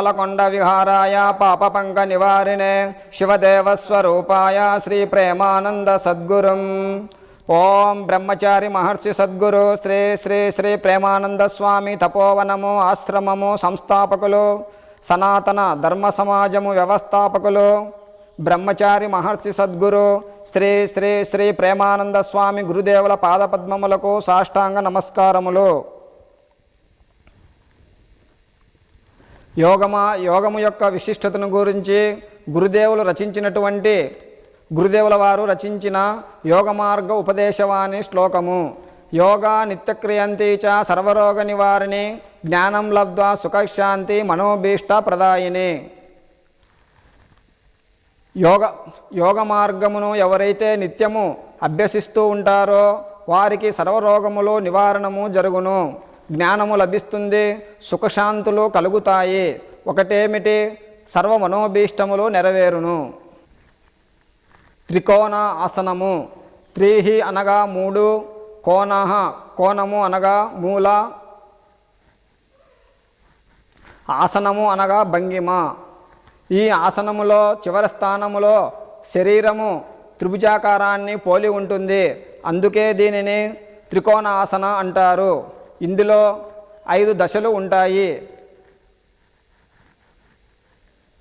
పాలకొండ విహారాయ పాపపంక నివారిణే శివదేవస్వరూపాయ శ్రీ ప్రేమానంద సద్గురుం ఓం బ్రహ్మచారి మహర్షి సద్గురు శ్రీ శ్రీ శ్రీ ప్రేమానంద స్వామి తపోవనము ఆశ్రమము సంస్థాపకులు సనాతన ధర్మ సమాజము వ్యవస్థాపకులు బ్రహ్మచారి మహర్షి సద్గురు శ్రీ శ్రీ శ్రీ ప్రేమానంద స్వామి గురుదేవుల పాదపద్మములకు సాష్టాంగ నమస్కారములు. యోగమా యోగము యొక్క విశిష్టతను గురించి గురుదేవులు రచించినటువంటి గురుదేవుల వారు రచించిన యోగ మార్గ ఉపదేశవాణి శ్లోకము. యోగా నిత్యక్రియంతి చ సర్వరోగ నివారిణి జ్ఞానం లబ్ధ్వా సుఖశాంతి మనోభీష్ట ప్రదాయిని. యోగ యోగ మార్గమును ఎవరైతే నిత్యము అభ్యసిస్తూ ఉంటారో వారికి సర్వరోగములు నివారణము జరుగును. జ్ఞానము లభిస్తుంది సుఖశాంతులు కలుగుతాయి. ఒకటేమిటి? సర్వమనోభీష్టములు నెరవేరును. త్రికోణ ఆసనము. త్రీహి అనగా మూడు కోణః కోణము అనగా మూల. ఆసనము అనగా భంగిమ. ఈ ఆసనములో చివరి స్థానములో శరీరము త్రిభుజాకారాన్ని పోలి ఉంటుంది. అందుకే దీనిని త్రికోణ ఆసన అంటారు. ఇందులో ఐదు దశలు ఉంటాయి.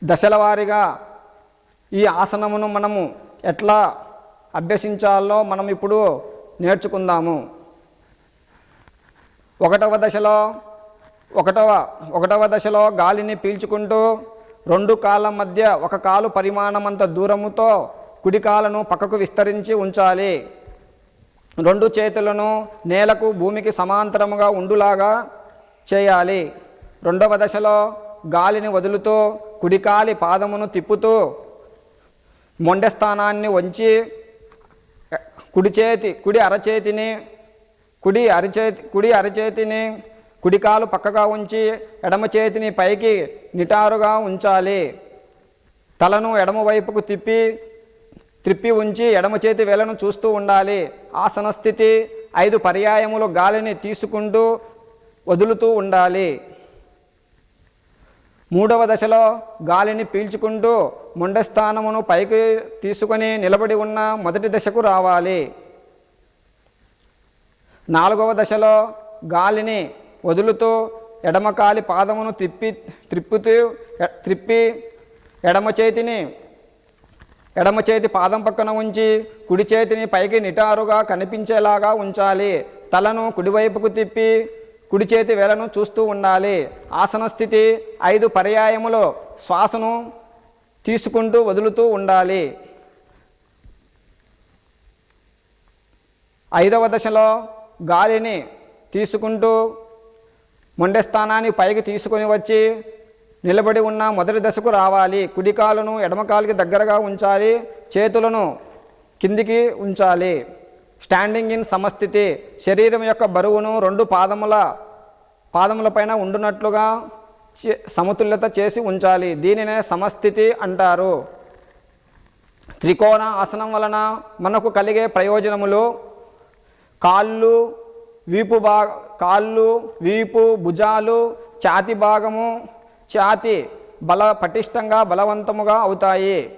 దశల వారీగా ఈ ఆసనమును మనము ఎట్లా అభ్యసించాలో మనం ఇప్పుడు నేర్చుకుందాము. ఒకటవ దశలో ఒకటవ ఒకటవ దశలో గాలిని పీల్చుకుంటూ రెండు కాళ్ళ మధ్య ఒక కాలు పరిమాణమంత దూరముతో కుడి కాలను పక్కకు విస్తరించి ఉంచాలి. రెండు చేతులను నేలకు భూమికి సమాంతరముగా ఉండులాగా చేయాలి. రెండవ దశలో గాలిని వదులుతూ కుడికాలి పాదమును తిప్పుతూ మొండె స్థానాన్ని వంచి కుడి చేతి కుడి అరచేతిని కుడి అరచేతి కుడి అరచేతిని కుడికాలు పక్కగా ఉంచి ఎడమ చేతిని పైకి నిటారుగా ఉంచాలి. తలను ఎడమవైపుకు తిప్పి త్రిప్పి ఉంచి ఎడమ చేతి వేలను చూస్తూ ఉండాలి. ఆసన స్థితి ఐదు పర్యాయములు గాలిని తీసుకుంటూ వదులుతూ ఉండాలి. మూడవ దశలో గాలిని పీల్చుకుంటూ ముండస్థానమును పైకి తీసుకొని నిలబడి ఉన్న మొదటి దశకు రావాలి. నాలుగవ దశలో గాలిని వదులుతూ ఎడమకాలి పాదమును త్రిప్పి త్రిప్పుతూ త్రిప్పి ఎడమ చేతిని ఎడమ చేతి పాదం పక్కన ఉంచి కుడి చేతిని పైకి నిటారుగా కనిపించేలాగా ఉంచాలి. తలను కుడివైపుకు తిప్పి కుడి చేతి వేలను చూస్తూ ఉండాలి. ఆసన స్థితి ఐదు పర్యాయములో శ్వాసను తీసుకుంటూ వదులుతూ ఉండాలి. ఐదవ దశలో గాలిని తీసుకుంటూ మొండె స్థానాన్ని పైకి తీసుకొని వచ్చి నిలబడి ఉన్న మొదటి దశకు రావాలి. కుడి ఎడమకాలుకి దగ్గరగా ఉంచాలి. చేతులను కిందికి ఉంచాలి. స్టాండింగ్ ఇన్ సమస్థితి. శరీరం యొక్క బరువును రెండు పాదముల పాదములపైన ఉండునట్లుగా సమతుల్యత చేసి ఉంచాలి. దీనినే సమస్థితి అంటారు. త్రికోణ ఆసనం వలన మనకు కలిగే ప్రయోజనములు కాళ్ళు వీపు భా కాళ్ళు వీపు భుజాలు ఛాతి భాగము ఛాతి బల పటిష్టంగా బలవంతముగా అవుతాయి.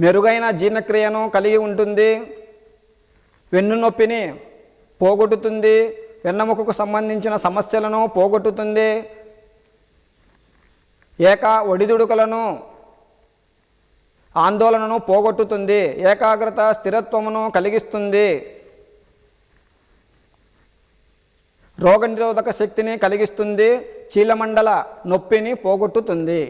మెరుగైన జీర్ణక్రియను కలిగి ఉంటుంది. వెన్ను నొప్పిని పోగొట్టుతుంది. వెన్నముకకు సంబంధించిన సమస్యలను పోగొట్టుతుంది. ఏక ఒడిదుడుకులను ఆందోళనను పోగొట్టుతుంది. ఏకాగ్రత స్థిరత్వమును కలిగిస్తుంది. రోగనిరోధక శక్తిని కలిగిస్తుంది చీలమండల నొప్పిని పోగొట్టుతుంది.